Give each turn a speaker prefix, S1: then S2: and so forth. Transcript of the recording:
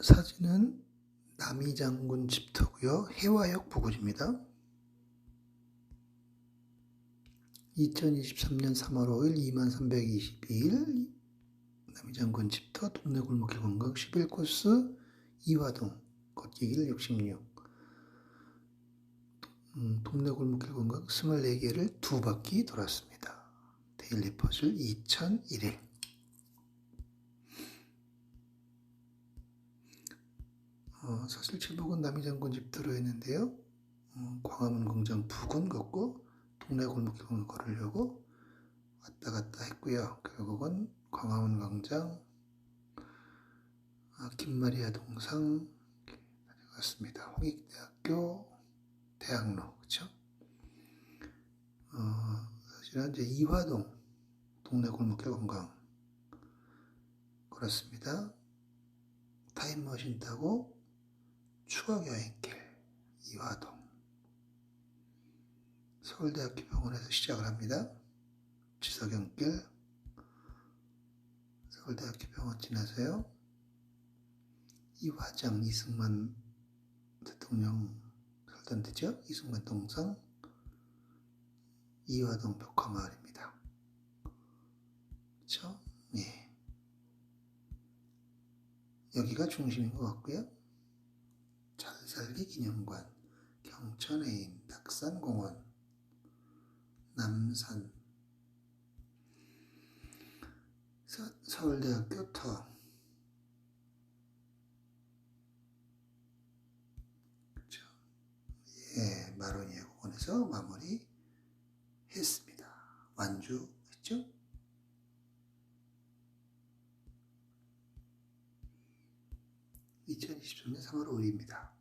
S1: 사진은 남이장군 집터고요. 해화역 부근입니다. 2023년 3월 5일 2322일 남이장군 집터 동네 골목길 관광 11코스 이화동 걷기길 66 음, 동네 골목길 관광 24개를 두 바퀴 돌았습니다. 데일리 퍼즐 2001일 어, 사실 제목은 남이장군 집터로 했는데요. 어, 광화문 광장 부근 걷고 동네 골목길 걸으려고 왔다 갔다 했고요. 결국은 광화문 광장, 아, 김마리아 동상 갔습니다. 홍익대학교 대학로 그렇죠? 어, 사실은 이제 이화동 동네 골목길 관광 걸었습니다. 타임머신 타고 추억여행길 이화동 서울대학교 병원에서 시작을 합니다. 지석연길 서울대학교 병원 지나서요. 이화장 이승만 대통령 살던 데죠. 이승만 동상 이화동 벽화마을입니다. 그렇죠? 예. 여기가 중심인 것 같고요. 잘살기 기념관, 경천해인, 닭산공원, 남산, 서, 서울대학교 터. 예, 마로니에 공원에서 마무리 했습니다. 완주했죠? (2023년 3월 5일입니다)